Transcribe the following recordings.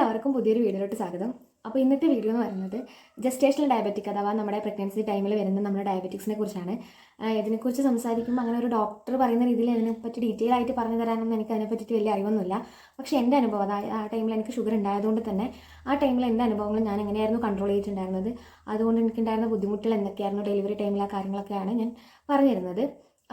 എല്ലാവർക്കും പുതിയൊരു വീഡിയോയിലോട്ട് സ്വാഗതം. അപ്പോൾ ഇന്നത്തെ വീഡിയോ എന്ന് പറയുന്നത് ജസ്റ്റേഷണൽ ഡയബറ്റിക് അഥവാ നമ്മുടെ പ്രഗ്നൻസി ടൈമിൽ വരുന്ന നമ്മുടെ ഡയബറ്റിക്സിനെ കുറിച്ചാണ്. ഇതിനെക്കുറിച്ച് സംസാരിക്കുമ്പോൾ അങ്ങനെ ഒരു ഡോക്ടർ പറയുന്ന രീതിയിൽ അതിനെപ്പറ്റി ഡീറ്റെയിൽ ആയിട്ട് പറഞ്ഞു തരാനൊന്നും എനിക്ക് അതിനെപ്പറ്റി വലിയ അറിവൊന്നുമില്ല. പക്ഷേ എന്റെ അനുഭവം അതായത് ആ ടൈമിൽ എനിക്ക് ഷുഗർ ഉണ്ടായതുകൊണ്ട് തന്നെ ആ ടൈമിൽ എന്റെ അനുഭവങ്ങൾ ഞാൻ എങ്ങനെയായിരുന്നു കൺട്രോൾ ചെയ്തിട്ടുണ്ടായിരുന്നത് അതുകൊണ്ട് എനിക്കുണ്ടായിരുന്ന ബുദ്ധിമുട്ടുകൾ എന്തൊക്കെയായിരുന്നു ഡെലിവറി ടൈമിൽ ആ കാര്യങ്ങളൊക്കെയാണ് ഞാൻ പറഞ്ഞു തരുന്നത്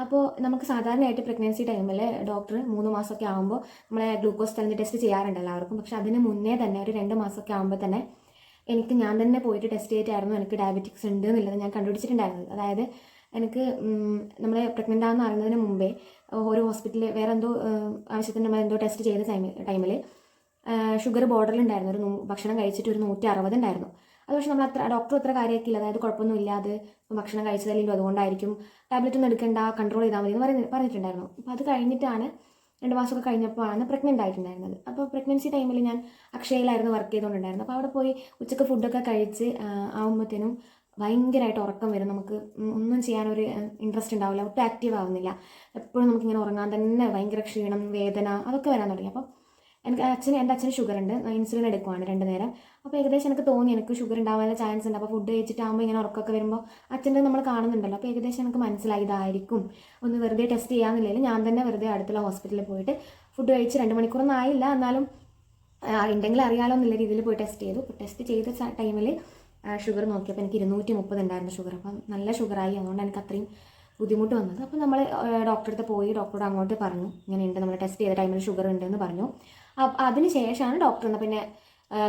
അപ്പോൾ നമുക്ക് സാധാരണയായിട്ട് പ്രഗ്നൻസി ടൈമിൽ ഡോക്ടർ മൂന്ന് മാസമൊക്കെ ആകുമ്പോൾ നമ്മളെ ഗ്ലൂക്കോസ് തന്നെ ടെസ്റ്റ് ചെയ്യാറുണ്ട് എല്ലാവർക്കും. പക്ഷെ അതിന് മുന്നേ തന്നെ ഒരു രണ്ട് മാസമൊക്കെ ആകുമ്പോൾ തന്നെ എനിക്ക് ഞാൻ തന്നെ പോയിട്ട് ടെസ്റ്റ് ചെയ്തിട്ടായിരുന്നു എനിക്ക് ഡയബറ്റിക്സ് ഉണ്ട് എന്നുള്ളത് ഞാൻ കണ്ടുപിടിച്ചിട്ടുണ്ടായിരുന്നത്. അതായത് എനിക്ക് നമ്മളെ പ്രഗ്നന്റ് ആണെന്ന് അറിയുന്നതിന് മുമ്പേ ഒരു ഹോസ്പിറ്റലിൽ വേറെ എന്തോ ആവശ്യത്തിന് നമ്മൾ എന്തോ ടെസ്റ്റ് ചെയ്ത ടൈമിൽ ഷുഗർ ബോർഡറിലുണ്ടായിരുന്നു ഒരു ഭക്ഷണം കഴിച്ചിട്ട് ഒരു നൂറ്റി അറുപത് ഉണ്ടായിരുന്നു. അത് നമ്മൾ അത്ര ഡോക്ടർ അത്ര കാര്യമാക്കിയില്ല അതായത് കുഴപ്പമൊന്നുമില്ല. അത് ഭക്ഷണം കഴിച്ചതല്ലോ അതുകൊണ്ടായിരിക്കും ടാബ്ലറ്റ് ഒന്നും എടുക്കണ്ട കൺട്രോൾ ചെയ്താൽ മതി എന്ന് പറയുന്ന പറഞ്ഞിട്ടുണ്ടായിരുന്നു. അപ്പോൾ അത് കഴിഞ്ഞിട്ടാണ് രണ്ട് മാസമൊക്കെ കഴിഞ്ഞപ്പോഴാണ് പ്രഗ്നന്റ് ആയിട്ടുണ്ടായിരുന്നത്. അപ്പോൾ പ്രഗ്നൻസി ടൈമിൽ ഞാൻ അക്ഷയയിലായിരുന്നു വർക്ക് ചെയ്തുകൊണ്ടുണ്ടായിരുന്നത് അപ്പോൾ അവിടെ പോയി ഉച്ചയ്ക്ക് ഫുഡൊക്കെ കഴിച്ച് ആകുമ്പോഴത്തേനും ഭയങ്കരമായിട്ട് ഉറക്കം വരും. നമുക്ക് ഒന്നും ചെയ്യാനൊരു ഇൻട്രസ്റ്റ് ഉണ്ടാവില്ല. ഒട്ടും ആക്റ്റീവ് ആവുന്നില്ല. എപ്പോഴും നമുക്കിങ്ങനെ ഉറങ്ങാൻ തന്നെ ഭയങ്കര ക്ഷീണം വേദന അതൊക്കെ വരാൻ തുടങ്ങി. അപ്പം എനിക്ക് അച്ഛന് എന്റെ അച്ഛന് ഷുഗർ ഉണ്ട് ഇൻസുലിൻ എടുക്കുവാണ് രണ്ട് നേരം. അപ്പോൾ ഏകദേശം എനിക്ക് തോന്നി എനിക്ക് ഷുഗർ ഉണ്ടാവാനുള്ള ചാൻസ് ഉണ്ട്. അപ്പോൾ ഫുഡ് കഴിച്ചിട്ടാകുമ്പോൾ ഇങ്ങനെ ഉറക്കമൊക്കെ വരുമ്പോൾ അച്ഛന്റെ നമ്മൾ കാണുന്നുണ്ടല്ലോ. അപ്പോൾ ഏകദേശം എനിക്ക് മനസ്സിലായി ഇതായിരിക്കും. ഒന്ന് വെറുതെ ടെസ്റ്റ് ചെയ്യാമെന്നില്ലെങ്കിൽ ഞാൻ തന്നെ വെറുതെ അടുത്തുള്ള ഹോസ്പിറ്റലിൽ പോയിട്ട് ഫുഡ് കഴിച്ച് രണ്ട് മണിക്കൂറൊന്നും ആയില്ല. എന്നാലും ഉണ്ടെങ്കിൽ അറിയാലോ എന്നുള്ള രീതിയിൽ പോയി ടെസ്റ്റ് ചെയ്തു. അപ്പോൾ ടെസ്റ്റ് ചെയ്ത ടൈമിൽ ഷുഗർ നോക്കിയപ്പോൾ എനിക്ക് ഇരുന്നൂറ്റി മുപ്പത് ഉണ്ടായിരുന്നു ഷുഗർ. അപ്പം നല്ല ഷുഗറായി അതുകൊണ്ട് എനിക്ക് അത്രയും ബുദ്ധിമുട്ട് വന്നത്. അപ്പോൾ നമ്മൾ ഡോക്ടറെ അടുത്ത് പോയി. ഡോക്ടറോട് അങ്ങോട്ട് പറഞ്ഞു. ഇങ്ങനെയുണ്ട്. നമ്മൾ ടെസ്റ്റ് ചെയ്ത ടൈമിൽ ഷുഗർ ഉണ്ടെന്ന് പറഞ്ഞു. അതിന് ശേഷമാണ് ഡോക്ടർ എന്നാൽ പിന്നെ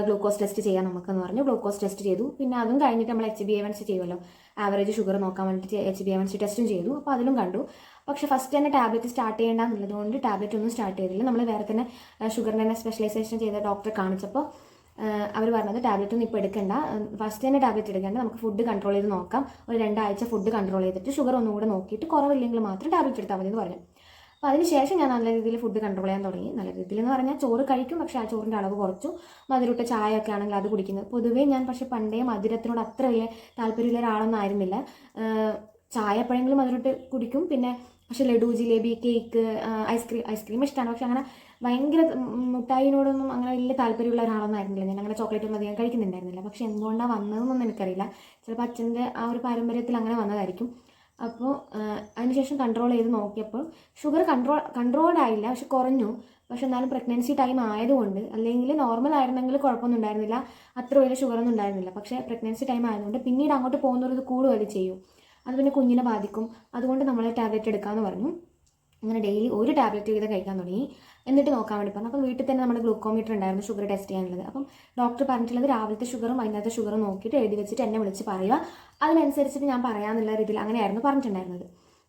ഗ്ലൂക്കോസ് ടെസ്റ്റ് ചെയ്യാൻ നമുക്കെന്ന് പറഞ്ഞു. ഗ്ലൂക്കോസ് ടെസ്റ്റ് ചെയ്തു. പിന്നെ അതും കഴിഞ്ഞിട്ട് നമ്മൾ H B A one C ചെയ്യുമല്ലോ. ആവറേജ് ഷുഗർ നോക്കാൻ വേണ്ടിയിട്ട് H B A one C ടെസ്റ്റും ചെയ്തു. അപ്പോൾ അതിലും കണ്ടു. പക്ഷേ ഫസ്റ്റ് തന്നെ ടാബ്ലറ്റ് സ്റ്റാർട്ട് ചെയ്യേണ്ട എന്നുള്ളതുകൊണ്ട് ടാബ്ലറ്റ് ഒന്നും സ്റ്റാർട്ട് ചെയ്തില്ല. നമ്മൾ വേറെ തന്നെ ഷുഗറിന് തന്നെ സ്പെഷ്യലൈസേഷൻ ചെയ്ത ഡോക്ടറെ കാണിച്ചപ്പോൾ അവർ പറഞ്ഞത് ടാബ്ലറ്റ് ഒന്നും ഇപ്പോൾ എടുക്കണ്ട. ഫസ്റ്റ് തന്നെ ടാബ്ലറ്റ് എടുക്കേണ്ട. നമുക്ക് ഫുഡ് കൺട്രോൾ ചെയ്ത് നോക്കാം. ഒരു രണ്ടാഴ്ച ഫുഡ് കൺട്രോൾ ചെയ്തിട്ട് ഷുഗർ ഒന്നും കൂടെ നോക്കിയിട്ട് കുറവില്ലെങ്കിൽ മാത്രം ടാബ്ലറ്റ് എടുത്താൽ മതി എന്ന് പറഞ്ഞു. അപ്പോൾ അതിനുശേഷം ഞാൻ നല്ല രീതിയിൽ ഫുഡ് കൺട്രോൾ ചെയ്യാൻ തുടങ്ങി. നല്ല രീതിയിൽ എന്ന് പറഞ്ഞാൽ ചോറ് കഴിക്കും പക്ഷേ ആ ചോറിന്റെ അളവ് കുറച്ചു. മധുരട്ട ചായ ഒക്കെ ആണെങ്കിൽ അത് കുടിക്കുന്നത്. പൊതുവേ ഞാൻ പക്ഷേ പണ്ടേ മധുരത്തിനോട് അത്ര വലിയ താല്പര്യമുള്ള ഒരാളൊന്നും ആയിരുന്നില്ല. ചായ എപ്പോഴെങ്കിലും മധുരട്ട് കുടിക്കും. പിന്നെ പക്ഷേ laddu jalebi cake ice cream ice cream ഇഷ്ടമാണ് പക്ഷെ അങ്ങനെ ഭയങ്കര മുട്ടായിനോടൊന്നും അങ്ങനെ വലിയ താല്പര്യമുള്ള ഒരാളൊന്നും ആയിരുന്നില്ല. ഞാൻ അങ്ങനെ ചോക്ലേറ്റ് ഒന്നും അധികം കഴിക്കുന്നുണ്ടായിരുന്നില്ല. പക്ഷെ എന്തുകൊണ്ടാണ് വന്നതെന്നൊന്നും എനിക്കറിയില്ല. ചിലപ്പോൾ അച്ഛന്റെ ആ ഒരു പാരമ്പര്യത്തിൽ അങ്ങനെ വന്നതായിരിക്കും. അപ്പോൾ അതിനുശേഷം കൺട്രോൾ ചെയ്ത് നോക്കിയപ്പോൾ ഷുഗർ കൺട്രോൾ കൺട്രോൾഡ് ആയില്ല പക്ഷെ കുറഞ്ഞു. പക്ഷെ എന്നാലും പ്രഗ്നൻസി ടൈം ആയതുകൊണ്ട് അല്ലെങ്കിൽ നോർമൽ ആയിരുന്നെങ്കിൽ കുഴപ്പമൊന്നും ഉണ്ടായിരുന്നില്ല. അത്ര വലിയ ഷുഗറൊന്നും ഉണ്ടായിരുന്നില്ല. പക്ഷേ പ്രഗ്നൻസി ടൈം ആയതുകൊണ്ട് പിന്നീട് അങ്ങോട്ട് പോകുന്നവർ ഇത് കൂടുതൽ ചെയ്യും. അത് പിന്നെ കുഞ്ഞിനെ ബാധിക്കും. അതുകൊണ്ട് നമ്മൾ ടാബ്ലറ്റ് എടുക്കാമെന്ന് പറഞ്ഞു. അങ്ങനെ ഡെയിലി ഒരു ടാബ്ലറ്റ് വീതം കഴിക്കാൻ തുടങ്ങി. എന്നിട്ട് നോക്കാൻ വേണ്ടി പറഞ്ഞു. അപ്പം വീട്ടിൽ തന്നെ നമ്മുടെ ഗ്ലൂക്കോമീറ്റർ ഉണ്ടായിരുന്നു ഷുഗർ ടെസ്റ്റ് ചെയ്യാനുള്ളത്. അപ്പം ഡോക്ടർ പറഞ്ഞിട്ടുള്ളത് രാവിലത്തെ ഷുഗറും വൈകുന്നേരത്തെ ഷുഗറും നോക്കിയിട്ട് എഴുതി വെച്ചിട്ട് എന്നെ വിളിച്ച് പറയുക. അതിനനുസരിച്ചിട്ട് ഞാൻ പറയാമെന്നുള്ള രീതിയിൽ അങ്ങനെയായിരുന്നു പറഞ്ഞിട്ടുണ്ടായിരുന്നത്.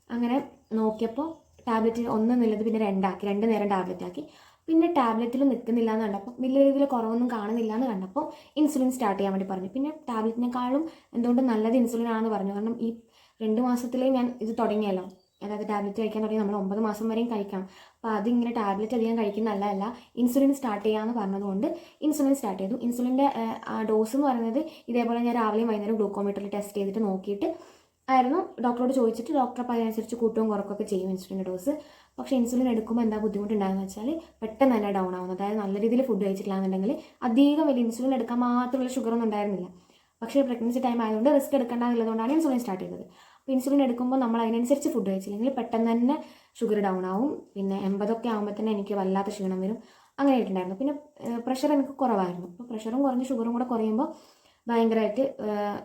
അങ്ങനെ നോക്കിയപ്പോൾ ടാബ്ലറ്റ് ഒന്ന് എന്നുള്ളത് പിന്നെ രണ്ടാക്കി രണ്ട് നേരം ടാബ്ലറ്റ് ആക്കി. പിന്നെ ടാബ്ലറ്റിൽ നിൽക്കുന്നില്ല എന്ന് കണ്ടപ്പോൾ വലിയ രീതിയിൽ കുറവൊന്നും കാണുന്നില്ല എന്ന് കണ്ടപ്പോൾ ഇൻസുലിൻ സ്റ്റാർട്ട് ചെയ്യാൻ വേണ്ടി പറഞ്ഞു. പിന്നെ ടാബ്ലറ്റിനേക്കാളും എന്തുകൊണ്ട് നല്ലത് ഇൻസുലിൻ ആണെന്ന് പറഞ്ഞു. കാരണം ഈ രണ്ട് മാസത്തിലേ ഞാൻ ഇത് തുടങ്ങിയല്ലോ. അതായത് ടാബ്ലറ്റ് കഴിക്കാൻ തുടങ്ങി നമ്മൾ ഒമ്പത് മാസം വരെയും കഴിക്കാം അപ്പോൾ അതിങ്ങനെ ടാബ്ലറ്റ് അധികം കഴിക്കുന്നതല്ല ഇൻസുലിൻ സ്റ്റാർട്ട് ചെയ്യാമെന്ന് പറഞ്ഞതുകൊണ്ട് ഇൻസുലിൻ സ്റ്റാർട്ട് ചെയ്തു. ഇൻസുലിന്റെ ഡോസ് എന്ന് പറയുന്നത് ഇതേപോലെ ഞാൻ രാവിലെയും വൈകുന്നേരം ഗ്ലൂക്കോമീറ്ററിൽ ടെസ്റ്റ് ചെയ്തിട്ട് നോക്കിയിട്ട് ആയിരുന്നു. ഡോക്ടറോട് ചോദിച്ചിട്ട് ഡോക്ടർ അപ്പോൾ അതിനനുസരിച്ച് കൂട്ടവും കുറക്കൊക്കെ ചെയ്യും ഇൻസുലിന്റെ ഡോസ്. പക്ഷേ ഇൻസുലിൻ എടുക്കുമ്പോൾ എന്താ ബുദ്ധിമുട്ടുണ്ടാകുന്ന വെച്ചാൽ പെട്ടെന്ന് തന്നെ ഡൗൺ ആവുന്നത് അതായത് നല്ല രീതിയിൽ ഫുഡ് കഴിച്ചിട്ടില്ലാന്നുണ്ടെങ്കിൽ അധികം വലിയ ഇൻസുലിൻ എടുക്കാൻ മാത്രമുള്ള ഷുഗറൊന്നും ഉണ്ടായിരുന്നില്ല. പക്ഷേ പ്രഗ്നൻസി ടൈം ആയതുകൊണ്ട് റിസ്ക് എടുക്കേണ്ട എന്നുള്ളതുകൊണ്ടാണ് ഇൻസുലിൻ സ്റ്റാർട്ട് ചെയ്തത്. അപ്പോൾ ഇൻസുലിൻ എടുക്കുമ്പോൾ നമ്മൾ അതിനനുസരിച്ച് ഫുഡ് കഴിച്ചില്ലെങ്കിൽ പെട്ടെന്ന് തന്നെ ഷുഗർ ഡൗൺ ആവും. പിന്നെ എൺപതൊക്കെ ആകുമ്പോൾ തന്നെ എനിക്ക് വല്ലാത്ത ക്ഷീണം വരും. അങ്ങനെ ആയിട്ടുണ്ടായിരുന്നു. പിന്നെ പ്രഷർ എനിക്ക് കുറവായിരുന്നു. അപ്പോൾ പ്രഷറും കുറഞ്ഞ് ഷുഗറും കൂടെ കുറയുമ്പോൾ ഭയങ്കരമായിട്ട്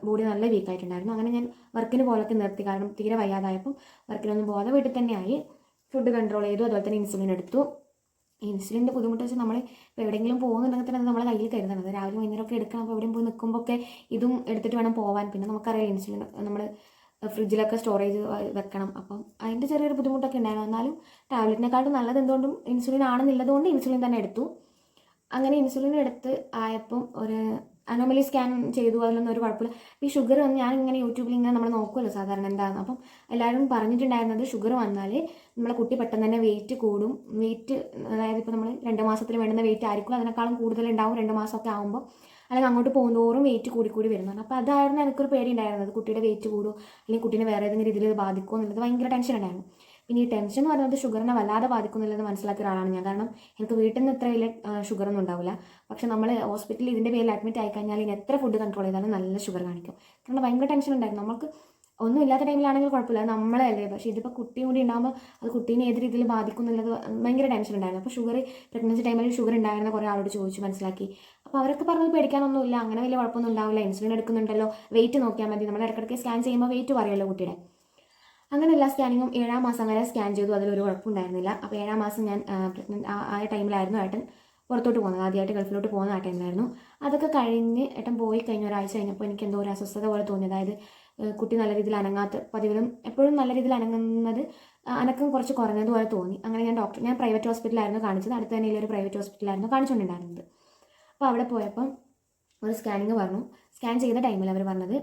ബോഡി നല്ല വീക്ക് ആയിട്ടുണ്ടായിരുന്നു. അങ്ങനെ ഞാൻ വർക്കിന് പോലൊക്കെ നിർത്തി. കാരണം തീരെ വയ്യാതായപ്പം വർക്കിനൊന്നും പോകാതെ വീട്ടിൽ തന്നെയായി ഫുഡ് കൺട്രോൾ ചെയ്തു. അതുപോലെ തന്നെ ഇൻസുലിൻ എടുത്തു. ഇൻസുലിന്റെ ബുദ്ധിമുട്ട് വെച്ചാൽ നമ്മൾ ഇപ്പോൾ എവിടെയെങ്കിലും പോകുന്നുണ്ടെങ്കിൽ തന്നെ അത് നമ്മളെ കയ്യിൽ കരുതണത് രാവിലെ വൈകുന്നേരമൊക്കെ എടുക്കണം. അപ്പോൾ എവിടെയും പോയി നിൽക്കുമ്പോൾ ഒക്കെ ഇതും എടുത്തിട്ട് വേണം പോകാൻ പിന്നെ നമുക്കറിയാം ഇൻസുലിൻ നമ്മൾ ഫ്രിഡ്ജിലൊക്കെ സ്റ്റോറേജ് വെക്കണം. അപ്പം അതിന്റെ ചെറിയൊരു ബുദ്ധിമുട്ടൊക്കെ ഉണ്ടായിരുന്നു. എന്നാലും ടാബ്ലറ്റിനെക്കാട്ടും നല്ലത് എന്തുകൊണ്ടും ഇൻസുലിൻ ആണെന്നുള്ളതുകൊണ്ട് ഇൻസുലിൻ തന്നെ എടുത്തു. അങ്ങനെ ഇൻസുലിൻ എടുത്ത് ആയപ്പം ഒരു അനോമലി സ്കാൻ ചെയ്തു. അതിലൊന്നും ഒരു കുഴപ്പമില്ല. ഈ ഷുഗർ വന്ന് ഞാൻ ഇങ്ങനെ യൂട്യൂബിൽ ഇങ്ങനെ നമ്മൾ നോക്കുമല്ലോ സാധാരണ എന്താണെന്ന് അപ്പം എല്ലാവരും പറഞ്ഞിട്ടുണ്ടായിരുന്നത് ഷുഗർ വന്നാൽ നമ്മളെ കുട്ടി പെട്ടെന്ന് തന്നെ വെയിറ്റ് കൂടും. വെയിറ്റ് അതായത് ഇപ്പോൾ നമ്മൾ രണ്ട് മാസത്തിൽ വേണ്ടുന്ന വെയിറ്റ് ആയിരിക്കും. അതിനേക്കാളും കൂടുതൽ ഉണ്ടാവും രണ്ട് മാസമൊക്കെ ആകുമ്പോൾ അല്ലെങ്കിൽ അങ്ങോട്ട് പോകുന്നതോറും വെയിറ്റ് കൂടി കൂടി വരുന്നതാണ് അപ്പോൾ അതായിരുന്നു എനിക്കൊരു പേടി ഉണ്ടായിരുന്നത്. കുട്ടിയുടെ വെയിറ്റ് കൂടുമോ അല്ലെങ്കിൽ കുട്ടീനെ വേറെ ഏതെങ്കിലും രീതിയിൽ ബാധിക്കുമോ എന്നുള്ളത് ഭയങ്കര ടെൻഷൻ ഉണ്ടായിരുന്നു. പിന്നെ ഈ ടെൻഷൻ എന്ന് പറയുന്നത് ഷുഗറിനെ വല്ലാതെ ബാധിക്കുന്നില്ലെന്ന് മനസ്സിലാക്കിയ ഒരാളാണ് ഞാൻ. കാരണം എനിക്ക് വീട്ടിൽ നിന്ന് ഇത്ര വലിയ ഷുഗറൊന്നും ഉണ്ടാവില്ല. പക്ഷെ നമ്മൾ ഹോസ്പിറ്റലിൽ ഇതിന്റെ പേരിൽ അഡ്മിറ്റ് ആയി കഴിഞ്ഞാൽ ഇനി എത്ര ഫുഡ് കൺട്രോൾ ചെയ്താലും നല്ല ഷുഗർ കാണിക്കും. കാരണം ഭയങ്കര ടെൻഷൻ ഉണ്ടായിരുന്നു. നമുക്ക് ഒന്നും ഇല്ലാത്ത ടൈമിലാണെങ്കിൽ കുഴപ്പമില്ല. നമ്മളെ അല്ലേ പക്ഷേ ഇതിപ്പോൾ കുട്ടിയും കൂടി ഉണ്ടാകുമ്പോൾ അത് കുട്ടീനെ ഏത് രീതിയിൽ ബാധിക്കുന്നുള്ളത് ഭയങ്കര ടെൻഷൻ ഉണ്ടായിരുന്നു. അപ്പോൾ ഷുഗർ പ്രഗ്നൻസി ടൈമിൽ ഷുഗർ ഉണ്ടായിരുന്ന കുറേ ആളോട് ചോദിച്ചു മനസ്സിലാക്കി. അപ്പോൾ അവരൊക്കെ പറഞ്ഞത് പേടിക്കാനൊന്നുമില്ല. അങ്ങനെ വലിയ കുഴപ്പമൊന്നും ഉണ്ടാവില്ല. ഇൻസുലിൻ എടുക്കുന്നുണ്ടല്ലോ. വെയിറ്റ് നോക്കിയാൽ മതി. നമ്മൾ ഇടയ്ക്കിടയ്ക്ക് സ്കാൻ ചെയ്യുമ്പോൾ വെയിറ്റ് പറയുമല്ലോ കുട്ടിയുടെ അങ്ങനെ എല്ലാ സ്കാനിങ്ങും ഏഴാം മാസം വരെ സ്കാൻ ചെയ്തു. അതിലൊരു കുഴപ്പമുണ്ടായിരുന്നില്ല. അപ്പോൾ ഏഴാം മാസം ഞാൻ പ്രഗ്നന്റ് ആ ടൈമിലായിരുന്നു ഏട്ടൻ പുറത്തോട്ട് പോകുന്നത്. ആദ്യമായിട്ട് ഗൾഫിലോട്ട് പോകുന്ന ആ ടൈമിലായിരുന്നു അതൊക്കെ കഴിഞ്ഞ് ഏട്ടൻ പോയി കഴിഞ്ഞ ഒരാഴ്ച കഴിഞ്ഞപ്പോൾ എനിക്ക് എന്തോ ഒരു അസ്വസ്ഥത പോലെ തോന്നി. അതായത് കുട്ടി നല്ല രീതിയിൽ അനങ്ങാത്ത പതിവിലും എപ്പോഴും നല്ല രീതിയിൽ അനങ്ങുന്നത് അനക്കം കുറച്ച് കുറഞ്ഞതുപോലെ തോന്നി. അങ്ങനെ ഞാൻ ഡോക്ടർ ഞാൻ പ്രൈവറ്റ് ഹോസ്പിറ്റലായിരുന്നു കാണിച്ചത്. അടുത്ത് തന്നെ ഒരു പ്രൈവറ്റ് ഹോസ്പിറ്റലായിരുന്നു കാണിച്ചുകൊണ്ടിരുന്നത്. അപ്പോൾ അവിടെ പോയപ്പം ഒരു സ്കാനിങ് പറഞ്ഞു. സ്കാൻ ചെയ്ത ടൈമിൽ അവർ പറഞ്ഞത്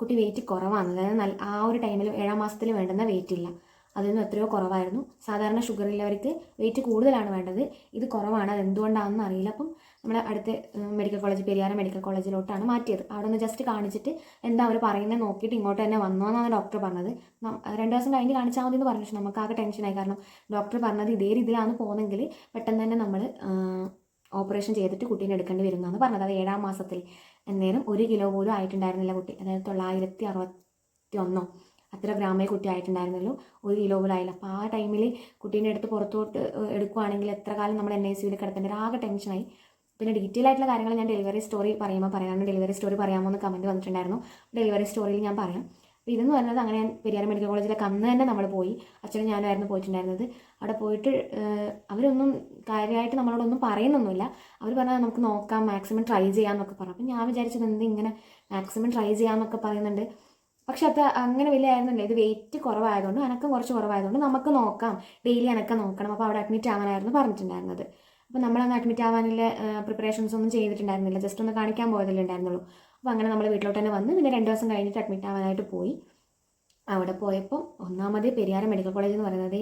കുട്ടി വെയിറ്റ് കുറവാണ്. അതായത് ആ ഒരു ടൈമിൽ ഏഴാം മാസത്തിൽ വേണ്ടുന്ന വെയിറ്റ് ഇല്ല. അതിൽ നിന്ന് എത്രയോ കുറവായിരുന്നു. സാധാരണ ഷുഗർ ഉള്ളവർക്ക് വെയിറ്റ് കൂടുതലാണ് വേണ്ടത്. ഇത് കുറവാണ്. അത് എന്തുകൊണ്ടാണെന്ന് അറിയില്ല. അപ്പം നമ്മുടെ അടുത്ത മെഡിക്കൽ കോളേജ് പെരിയാറ മെഡിക്കൽ കോളേജിലോട്ടാണ് മാറ്റിയത്. അവിടെ ഒന്ന് ജസ്റ്റ് കാണിച്ചിട്ട് എന്താ അവർ പറയുന്നത് നോക്കിയിട്ട് ഇങ്ങോട്ട് തന്നെ വന്നോ എന്നാണ് ഡോക്ടർ പറഞ്ഞത്. രണ്ട് ദിവസം കഴിഞ്ഞ് കാണിച്ചാൽ മതി എന്ന് പറഞ്ഞു. പക്ഷെ നമുക്ക് ആകെ ടെൻഷനായി കാരണം ഡോക്ടർ പറഞ്ഞത് ഇതേ രീതിയിലാണ് പോകുന്നതെങ്കിൽ പെട്ടെന്ന് തന്നെ നമ്മൾ ഓപ്പറേഷൻ ചെയ്തിട്ട് കുട്ടീനെ എടുക്കേണ്ടി എന്ന് പറഞ്ഞത്. അത് ഏഴാം മാസത്തിൽ. എന്നേരം ഒരു കിലോ പോലും ആയിട്ടുണ്ടായിരുന്നില്ല കുട്ടി. അതായത് തൊള്ളായിരത്തി അറുപത്തി ഒന്നോ അത്ര ഗ്രാമേ കുട്ടി ആയിട്ടുണ്ടായിരുന്നുള്ളൂ. ഒരു കിലോ പോലും ആയില്ല അപ്പോൾ ആ ടൈമിൽ കുട്ടീനെ എടുത്ത് പുറത്തോട്ട് എടുക്കുവാണെങ്കിൽ എത്ര കാലം നമ്മൾ എൻ ഐ സിയിൽ കിടക്കേണ്ട ഒരു ആകെ ടെൻഷനായി പിന്നെ ഡീറ്റെയിൽ ആയിട്ടുള്ള കാര്യങ്ങൾ ഞാൻ ഡെലിവറി സ്റ്റോറി പറയുമ്പോൾ പറയാനാണ് ഡെലിവറി സ്റ്റോറി പറയാമോ എന്ന് കമന്റ് വന്നിട്ടുണ്ടായിരുന്നു. ഡെലിവറി സ്റ്റോറിയിൽ ഞാൻ പറയാം. അപ്പോൾ ഇതെന്ന് പറയുന്നത് അങ്ങനെ ഞാൻ പെരിയാർ മെഡിക്കൽ കോളേജിലേക്ക് അന്ന് തന്നെ നമ്മൾ പോയി. അച്ഛനും ഞാനായിരുന്നു പോയിട്ടുണ്ടായിരുന്നത്. അവിടെ പോയിട്ട് അവരൊന്നും കാര്യമായിട്ട് നമ്മളോടൊന്നും പറയുന്നൊന്നുമില്ല. അവർ പറഞ്ഞാൽ നമുക്ക് നോക്കാം മാക്സിമം ട്രൈ ചെയ്യാമെന്നൊക്കെ പറഞ്ഞു. അപ്പോൾ ഞാൻ വിചാരിച്ചത് എന്ത് ഇങ്ങനെ മാക്സിമം ട്രൈ ചെയ്യാമെന്നൊക്കെ പറയുന്നുണ്ട്. പക്ഷെ അത് അങ്ങനെ വലിയ ആയിരുന്നില്ല. ഇത് വെയിറ്റ് കുറവായതുകൊണ്ട് അനക്കം കുറച്ച് കുറവായതുകൊണ്ട് നമുക്ക് നോക്കാം. ഡെയിലി അനക്കം നോക്കണം. അപ്പോൾ അവിടെ അഡ്മിറ്റ് ആവാനായിരുന്നു പറഞ്ഞിട്ടുണ്ടായിരുന്നത്. അപ്പോൾ നമ്മളങ്ങ് അഡ്മിറ്റ് ആവാനുള്ള പ്രിപ്പറേഷൻസ് ഒന്നും ചെയ്തിട്ടുണ്ടായിരുന്നില്ല. ജസ്റ്റ് ഒന്ന് കാണിക്കാൻ പോയതല്ലേ ഉണ്ടായിരുന്നുള്ളൂ. അപ്പോൾ അങ്ങനെ നമ്മൾ വീട്ടിലോട്ട് തന്നെ വന്ന് പിന്നെ രണ്ട് ദിവസം കഴിഞ്ഞിട്ട് അഡ്മിറ്റ് ആവാനായിട്ട് പോയി. അവിടെ പോയപ്പോൾ ഒന്നാമത് പെരിയാർ മെഡിക്കൽ കോളേജ് എന്ന് പറയുന്നത്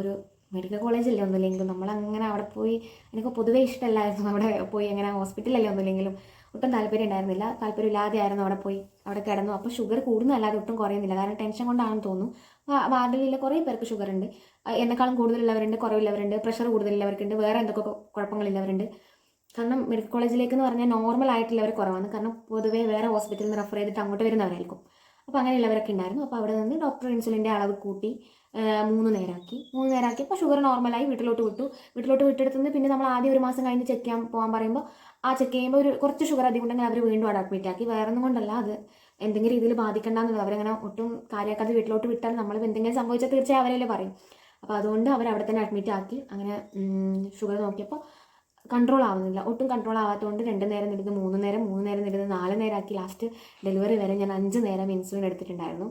ഒരു മെഡിക്കൽ കോളേജല്ലേ ഒന്നുമില്ലെങ്കിലും നമ്മളങ്ങനെ അവിടെ പോയി എനിക്ക് പൊതുവേ ഇഷ്ടമല്ലായിരുന്നു അവിടെ പോയി അങ്ങനെ ഹോസ്പിറ്റലല്ലേ ഒന്നുമില്ലെങ്കിലും ഒട്ടും താല്പര്യം ഉണ്ടായിരുന്നില്ല. താല്പര്യമില്ലാതെ ആയിരുന്നു അവിടെ പോയി അവിടെ കിടന്നു. അപ്പോൾ ഷുഗർ കൂടുന്നല്ലാതെ ഒട്ടും കുറയുന്നില്ല. കാരണം ടെൻഷൻ കൊണ്ടാണെന്ന് തോന്നുന്നു. വാ- വാർഡിലുള്ള കുറേ പേർക്ക് ഷുഗർ ഉണ്ട് എന്നെക്കാളും കൂടുതലുള്ളവരുണ്ട് കുറവുള്ളവരുണ്ട് പ്രഷർ കൂടുതലുള്ളവർക്കുണ്ട് വേറെ എന്തൊക്കെ കുഴപ്പങ്ങളുള്ളവരുണ്ട് കാരണം മെഡിക്കൽ കോളേജിലേക്ക് എന്ന് പറഞ്ഞാൽ നോർമൽ ആയിട്ടുള്ളവർ കുറവാണ്. കാരണം പൊതുവേ വേറെ ഹോസ്പിറ്റലിൽ നിന്ന് റെഫർ ചെയ്തിട്ട് അങ്ങോട്ട് വരുന്നവരായിരിക്കും. അപ്പോൾ അങ്ങനെയുള്ളവരൊക്കെ ഉണ്ടായിരുന്നു. അപ്പോൾ അവിടെ നിന്ന് ഡോക്ടർ ഇൻസുലിന്റെ അളവ് കൂട്ടി മൂന്ന് നേരാക്കി. മൂന്ന് നേരാക്കി അപ്പോൾ ഷുഗർ നോർമലായി വീട്ടിലോട്ട് വിട്ടു. വീട്ടിലോട്ട് വിട്ടെടുത്തുനിന്ന് പിന്നെ നമ്മൾ ആദ്യം ഒരു മാസം കഴിഞ്ഞ് ചെക്ക് ചെയ്യാൻ പോകാൻ പറയുമ്പോൾ ആ ചെക്ക് ചെയ്യുമ്പോൾ ഒരു കുറച്ച് ഷുഗർ അധികം ഉണ്ടെങ്കിൽ അവർ വീണ്ടും അഡ്മിറ്റ് ആക്കി. വേറെ ഒന്നും കൊണ്ടല്ല അത്. എന്തെങ്കിലും രീതിയിൽ ബാധിക്കണ്ടെന്നുള്ളത് അവരങ്ങനെ ഒട്ടും കാര്യമാക്കാതെ വീട്ടിലോട്ട് വിട്ടാൽ നമ്മൾ എന്തെങ്കിലും സംഭവിച്ചാൽ തീർച്ചയായും അവരല്ലേ പറയും. അപ്പോൾ അതുകൊണ്ട് അവർ അവിടെ തന്നെ അഡ്മിറ്റ് ആക്കി. അങ്ങനെ ഷുഗർ നോക്കിയപ്പോൾ കൺട്രോൾ ആവുന്നില്ല. ഒട്ടും കൺട്രോൾ ആവാത്തതുകൊണ്ട് രണ്ട് നേരം നിരുന്ന് മൂന്ന് നേരം മൂന്ന് നേരം നിരുന്ന് നാല് നേരമാക്കി ലാസ്റ്റ് ഡെലിവറി വരെ ഞാൻ അഞ്ച് നേരം ഇൻസുലിൻ എടുത്തിട്ടുണ്ടായിരുന്നു.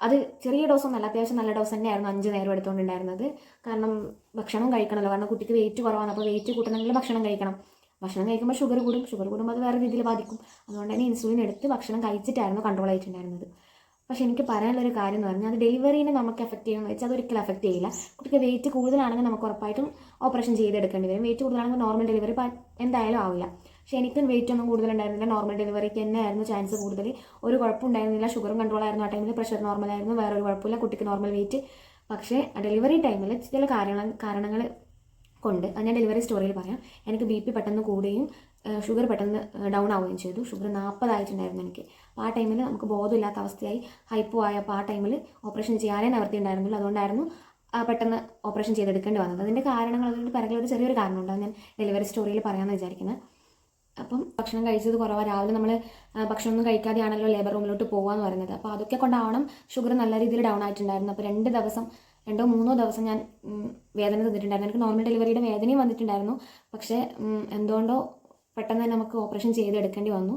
അത് ചെറിയ ഡോസ് ഒന്നല്ല അത്യാവശ്യം നല്ല ഡോസ് തന്നെയായിരുന്നു അഞ്ച് നേരം എടുത്തുകൊണ്ടുണ്ടായിരുന്നത് കാരണം ഭക്ഷണം കഴിക്കണമല്ലോ കാരണം കുട്ടിക്ക് വെയിറ്റ് കുറവാണ് അപ്പോൾ വെയിറ്റ് കൂട്ടണമെങ്കിൽ ഭക്ഷണം കഴിക്കണം. ഭക്ഷണം കഴിക്കുമ്പോൾ ഷുഗർ കൂടും ഷുഗർ കൂടുമ്പോൾ അത് വേറെ രീതിയിൽ ബാധിക്കും. അതുകൊണ്ട് തന്നെ ഇൻസുലിൻ എടുത്ത് ഭക്ഷണം കഴിച്ചിട്ടായിരുന്നു കൺട്രോൾ ആയിട്ടുണ്ടായിരുന്നത്. പക്ഷേ എനിക്ക് പറയാനുള്ളൊരു കാര്യം എന്ന് പറഞ്ഞാൽ അത് ഡെലിവറീനെ നമുക്ക് എഫക്റ്റ് ചെയ്യുമെന്ന് വെച്ചാൽ അത് അതൊരിക്കലും എഫക്റ്റ് ചെയ്യില്ല. കുട്ടിക്ക് വെയിറ്റ് കൂടുതലാണെങ്കിൽ നമുക്ക് ഉറപ്പായിട്ടും ഓപ്പറേഷൻ ചെയ്തെടുക്കേണ്ടി വരും. വെയിറ്റ് കൂടുതലാണെങ്കിൽ നോർമൽ ഡെലിവറി എന്തായാലും ആവില്ല. പക്ഷേ എനിക്കും വെയിറ്റ് ഒന്നും കൂടുതലുണ്ടായിരുന്നില്ല. നോർമൽ ഡെലിവറിക്ക് തന്നെ ആയിരുന്നു ചാൻസ് കൂടുതൽ. ഒരു കുഴപ്പമുണ്ടായിരുന്നില്ല. ഷുഗറും കൺട്രോൾ ആയിരുന്നു. ആ ടൈമിൽ പ്രഷർ നോർമൽ ആയിരുന്നു. വേറെ ഒരു കുഴപ്പമില്ല. കുട്ടിക്ക് നോർമൽ വെയിറ്റ് പക്ഷേ ഡെലിവറി ടൈമിൽ ചില കാരണങ്ങൾ കാരണങ്ങൾ കൊണ്ട് ഞാൻ ഡെലിവറി സ്റ്റോറിയിൽ പറയാം. എനിക്ക് ബി പി പെട്ടെന്ന് കൂടുകയും ഷുഗർ പെട്ടെന്ന് ഡൗൺ ആവുകയും ചെയ്തു. ഷുഗർ നാൽപ്പതായിട്ടുണ്ടായിരുന്നു എനിക്ക്. അപ്പോൾ ആ ടൈമിൽ നമുക്ക് ബോധമില്ലാത്ത അവസ്ഥയായി. ഹൈപ്പോ ആയപ്പോൾ ആ ടൈമിൽ ഓപ്പറേഷൻ ചെയ്യാനേ നിവർത്തി ഉണ്ടായിരുന്നില്ല അതുകൊണ്ടായിരുന്നു പെട്ടെന്ന് ഓപ്പറേഷൻ ചെയ്തെടുക്കേണ്ടി വന്നത്. അതിന്റെ കാരണങ്ങൾ അതിന്റെ പിറകിൽ ഒരു ചെറിയൊരു കാരണമുണ്ട് അത് ഞാൻ ഡെലിവറി സ്റ്റോറിയിൽ പറയാമെന്ന് വിചാരിക്കുന്നത് അപ്പം ഭക്ഷണം കഴിച്ചത് കുറവാണ് രാവിലെ നമ്മൾ ഭക്ഷണമൊന്നും കഴിക്കാതെയാണല്ലോ ലേബർ റൂമിലോട്ട് പോകാമെന്ന് പറയുന്നത്. അപ്പോൾ അതൊക്കെ കൊണ്ടാവണം ഷുഗർ നല്ല രീതിയിൽ ഡൗൺ ആയിട്ടുണ്ടായിരുന്നു. അപ്പോൾ രണ്ട് ദിവസം രണ്ടോ മൂന്നോ ദിവസം ഞാൻ വേദന തന്നിട്ടുണ്ടായിരുന്നു. എനിക്ക് നോർമൽ ഡെലിവറിയുടെ വേദനയും വന്നിട്ടുണ്ടായിരുന്നു. പക്ഷേ എന്തുകൊണ്ടോ പെട്ടെന്ന് തന്നെ നമുക്ക് ഓപ്പറേഷൻ ചെയ്തെടുക്കേണ്ടി വന്നു.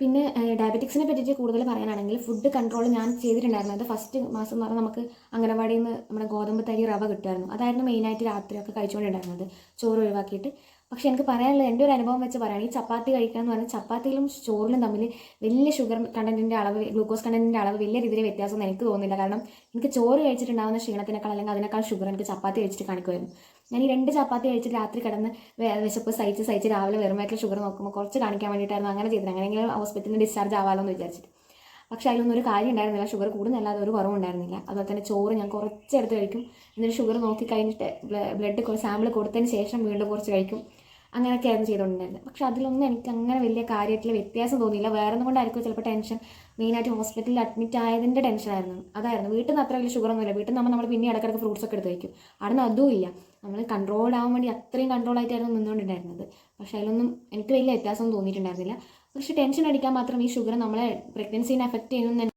പിന്നെ ഡയബറ്റിക്സിനെ പറ്റിയിട്ട് കൂടുതൽ പറയാനാണെങ്കിൽ ഫുഡ് കൺട്രോൾ ഞാൻ ചെയ്തിട്ടുണ്ടായിരുന്നത് ഫസ്റ്റ് മാസം എന്ന് പറഞ്ഞാൽ നമുക്ക് അംഗനവാടിയിൽ നിന്ന് നമ്മുടെ ഗോതമ്പ് തരി റവ കിട്ടുമായിരുന്നു. അതായിരുന്നു മെയിനായിട്ട് രാത്രിയൊക്കെ കഴിച്ചുകൊണ്ടിരുന്നത്. ചോറ് ഒഴിവാക്കിയിട്ട്. പക്ഷെ എനിക്ക് പറയാനുള്ളത് എന്റെ ഒരു അനുഭവം വെച്ച് പറയുകയാണ് ഈ ചപ്പാത്തി കഴിക്കുക എന്ന് പറഞ്ഞാൽ ചപ്പാത്തിയിലും ചോറിലും തമ്മിൽ വലിയ ഷുഗർ കണ്ടന്റിന്റെ അളവ് ഗ്ലൂക്കോസ് കണ്ടന്റിന്റെ അളവ് വലിയ രീതിയിൽ വ്യത്യാസമൊന്നും എനിക്ക് തോന്നുന്നില്ല. കാരണം എനിക്ക് ചോറ് കഴിച്ചിട്ടുണ്ടാകുന്ന ക്ഷീണത്തിനേക്കാൾ അല്ലെങ്കിൽ അതിനേക്കാൾ ഷുഗർ എനിക്ക് ചപ്പാത്തി കഴിച്ചിട്ട് കാണിക്കുമായിരുന്നു. ഞാൻ ഈ രണ്ട് ചപ്പാത്തി കഴിച്ചിട്ട് രാത്രി കിടന്ന് വിശപ്പ് സഹിച്ച് സഹിച്ച് രാവിലെ വെറും വയറ്റിൽ ഷുഗർ നോക്കുമ്പോൾ കുറച്ച് കാണിക്കാൻ വേണ്ടിയിട്ടായിരുന്നു അങ്ങനെ ചെയ്തത്. അങ്ങനെയെങ്കിലും ഹോസ്പിറ്റലിൽ ഡിസ്ചാർജ് ആവാമല്ലോ എന്ന് വിചാരിച്ചിട്ട്. പക്ഷേ അതിലൊന്നും ഒരു കാര്യം ഉണ്ടായിരുന്നില്ല. ഷുഗർ കൂടുന്നല്ലാതെ ഒരു കുറവുണ്ടായിരുന്നില്ല അതുപോലെ തന്നെ ചോറ് ഞാൻ കുറച്ചെടുത്ത് കഴിക്കും. എന്നിട്ട് ഷുഗർ നോക്കി കഴിഞ്ഞിട്ട് ബ്ലഡ് സാമ്പിൾ കൊടുത്തതിന് ശേഷം വീണ്ടും കുറച്ച് കഴിക്കും. അങ്ങനെയൊക്കെ ആയിരുന്നു ചെയ്തുകൊണ്ടിരുന്നത് പക്ഷെ അതിലൊന്നും എനിക്ക് അങ്ങനെ വലിയ കാര്യത്തിൽ വ്യത്യാസം തോന്നിയില്ല. വേറെ ഒന്നും കൊണ്ടായിരിക്കും ചിലപ്പോൾ ടെൻഷൻ മെയിനായിട്ട് ഹോസ്പിറ്റലിൽ അഡ്മിറ്റ് ആയതിന്റെ ടെൻഷനായിരുന്നു അതായിരുന്നു. വീട്ടിൽ നിന്ന് അത്ര വലിയ ഷുഗർ ഒന്നുമില്ല. വീട്ടിൽ നിന്ന് നമ്മൾ പിന്നെ ഇടയ്ക്കിടയ്ക്ക് ഫ്രൂട്ട്സ് ഒക്കെ എടുത്ത് വയ്ക്കും അവിടെ നിന്ന് അതും ഇല്ല. നമ്മൾ കൺട്രോൾ ആവാൻ വേണ്ടി അത്രയും കൺട്രോൾ ആയിട്ടായിരുന്നു നിന്നുകൊണ്ടിരുന്നത്. പക്ഷെ അതിലൊന്നും എനിക്ക് വലിയ വ്യത്യാസം തോന്നിയിട്ടുണ്ടായിരുന്നില്ല. പക്ഷെ ടെൻഷൻ അടിക്കാൻ മാത്രം ഈ ഷുഗർ നമ്മളെ പ്രഗ്നൻസീനെ എഫക്റ്റ് ചെയ്യുമെന്ന്